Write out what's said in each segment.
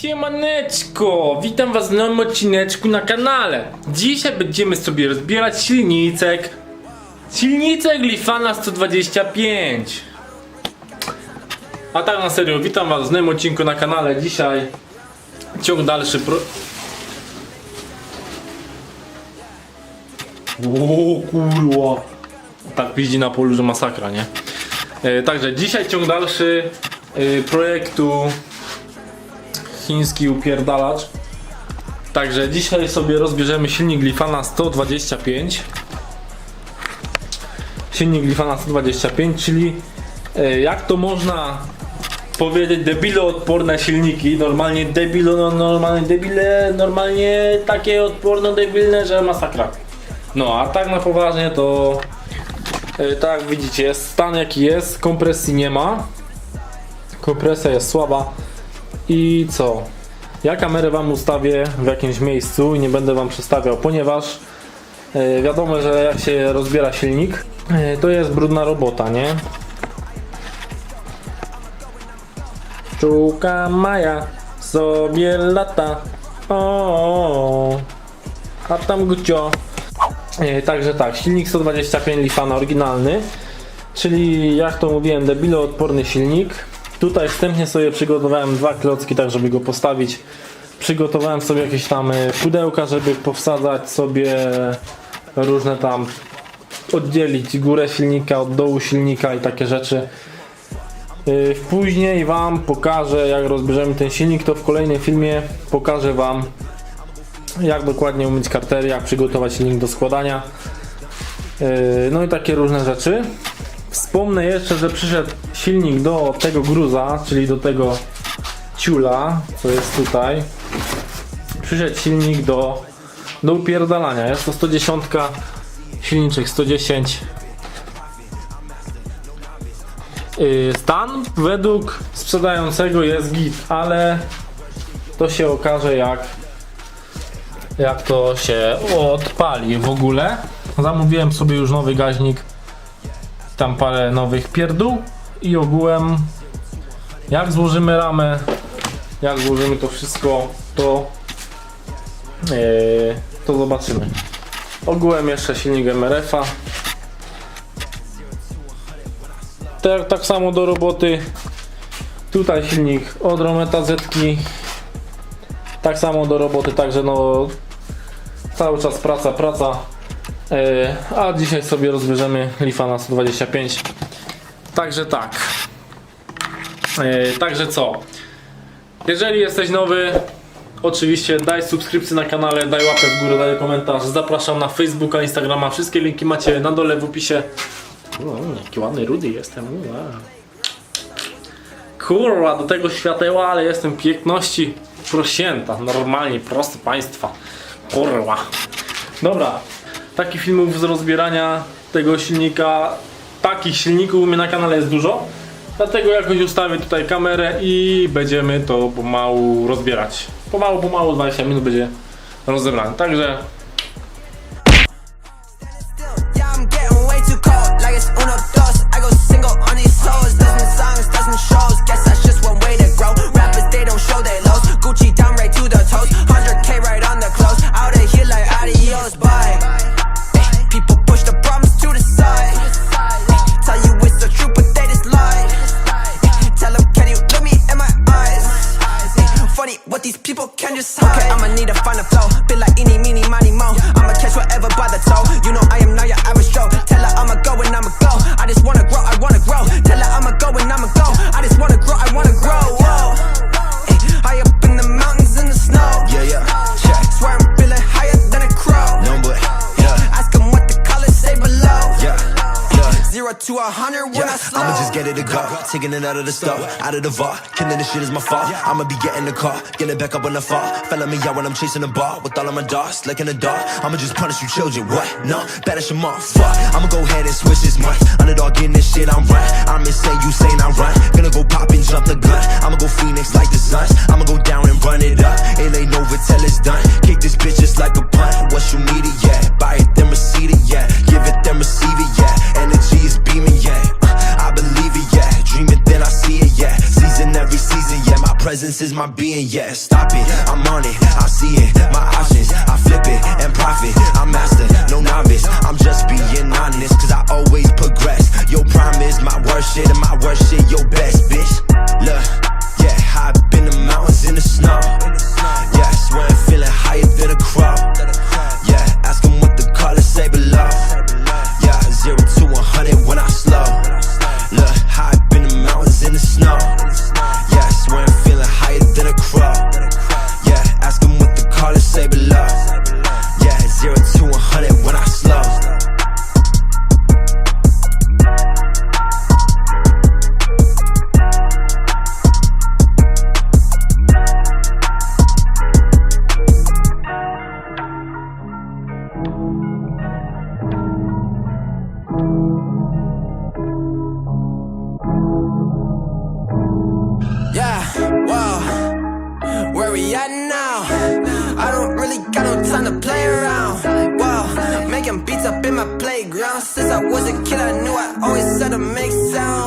Siemaneczko, witam was w nowym odcineczku na kanale. Dzisiaj będziemy sobie rozbierać silnicek. Silnicek Lifana 125. A tak na serio, witam was w nowym odcinku na kanale. Dzisiaj ciąg dalszy pro... O kurwa. Tak piździ na polu, że masakra, nie? E, także dzisiaj ciąg dalszy e, projektu chiński upierdalacz. Także dzisiaj sobie rozbierzemy silnik Lifana 125. Silnik Lifana 125, czyli e, jak to można powiedzieć debiloodporne silniki, normalnie debilo, no, normalnie debile, normalnie takie odporno debilne, że masakra. No a tak na poważnie to e, tak widzicie stan jaki jest, kompresji nie ma. Kompresja jest słaba. I co? Ja kamerę Wam ustawię w jakimś miejscu i nie będę Wam przestawiał, ponieważ e, wiadomo, że jak się rozbiera silnik, e, to jest brudna robota, nie? Czułka Maja sobie lata. O, a tam gucio. E, Także tak, silnik 125 Lifana oryginalny, czyli jak to mówiłem, debiloodporny silnik. Tutaj wstępnie sobie przygotowałem dwa klocki, tak żeby go postawić. Przygotowałem sobie jakieś tam e, pudełka, żeby powsadzać sobie różne tam, oddzielić górę silnika od dołu silnika i takie rzeczy. E, Później Wam pokażę, jak rozbierzemy ten silnik, to w kolejnym filmie pokażę Wam, jak dokładnie umyć kartery, jak przygotować silnik do składania. Yy, No i takie różne rzeczy. Wspomnę jeszcze, że przyszedł silnik do tego gruza, czyli do tego ciula, co jest tutaj. Przyszedł silnik do, do upierdalania. Jest to 110, silniczek 110. Yy, Stan według sprzedającego jest git, ale to się okaże jak jak to się odpali w ogóle. Zamówiłem sobie już nowy gaźnik, tam parę nowych pierdół i ogółem jak złożymy ramę, jak złożymy to wszystko, to yy, to zobaczymy. Ogółem jeszcze silnik MRF-a. Tak, tak samo do roboty. Tutaj silnik od Rometa Zetki. Tak samo do roboty, także no cały czas praca, praca. Yy, a dzisiaj sobie rozbierzemy Lifana 125. Także tak. Yy, także co? Jeżeli jesteś nowy, oczywiście daj subskrypcję na kanale, daj łapę w górę, daj komentarz. Zapraszam na Facebooka, Instagrama. Wszystkie linki macie na dole w opisie. O, jaki ładny rudy jestem. Kurwa, do tego świateła, ale jestem piękności prosięta. Normalnie, prosto państwa. Kurwa. Dobra, takich filmów z rozbierania tego silnika, takich silników u mnie na kanale jest dużo. Dlatego jakoś ustawię tutaj kamerę i będziemy to pomału rozbierać. Pomału, pomału, 20 minut będzie rozebrane. Także. Guess that's just one way to grow. Rappers they don't show their lows. Gucci down right to the toes, to a hundred when I Yeah, slow. I'ma just get it to go. Taking it out of the stove, out of the vault. Killing this shit is my fault. I'ma be getting the car, get it back up when I fall. Fella me out when I'm chasing the ball with all of my dogs, like in the dark. I'ma just punish you children. What? No, banish them off. Fuck. I'ma go ahead and switch this month. Underdog in this shit, I'm right. I'm insane, you saying I'm right. Gonna go pop and jump the gun. I'ma go Phoenix like the Suns. I'ma go down and run it up. It ain't over till it's done. Kick this bitch just like a punt. What you need it, yeah. Buy it, presence is my being, yeah. Stop it, I'm on it, I see it, my options, I flip it and profit. I'm master, no novice, I'm just being we at now? I don't really got no time to play around. Whoa, making beats up in my playground. Since I was a kid, I knew I always had to make sound.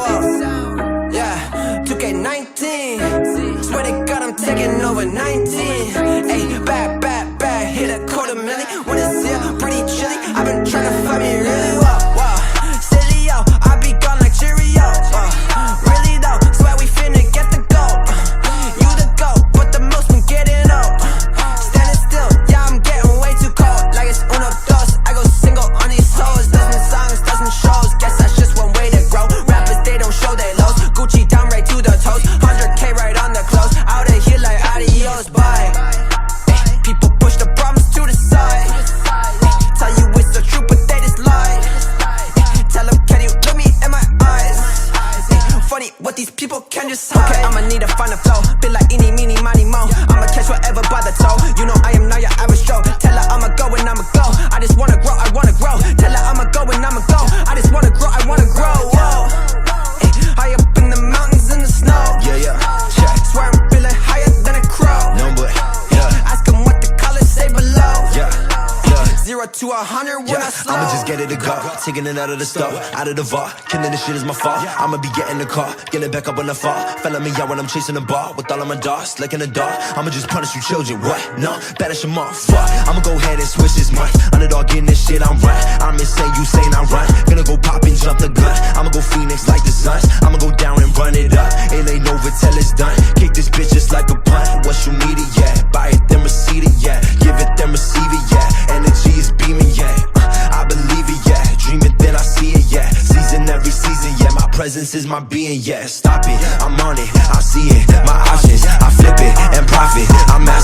Okay, I'ma need to find a flow. Been like eeny, meeny, miny, mo. I'ma catch whatever by the toe. You know I am not your average Joe. Tell her I'ma go and I'ma go. I just wanna grow, I wanna grow. Tell her I'ma go and I'ma go. I just wanna grow, I wanna grow. Whoa. Eh, High up to a hundred when I Yeah, slow. I'ma just get it to go. Taking it out of the store, out of the vault. Killing this shit is my fault. I'ma be getting the car, get it back up when I fall. Felling me out when I'm chasing the ball. With all of my dogs, like in the dark. I'ma just punish you children. What? No, banish them off. Fuck. I'ma go ahead and switch this month. Underdog in this shit, I'm right. I'm insane, you saying I'm right. Gonna go pop and jump the gun. I'ma go Phoenix like the Suns. I'ma go down and run it up. It ain't over till it's done. Kick this bitch just like a punt. What you need it, yeah. Buy it, then receive it, yeah. Presence is my being, yeah. Stop it, I'm on it, I see it. My options, I flip it and profit. I'm master,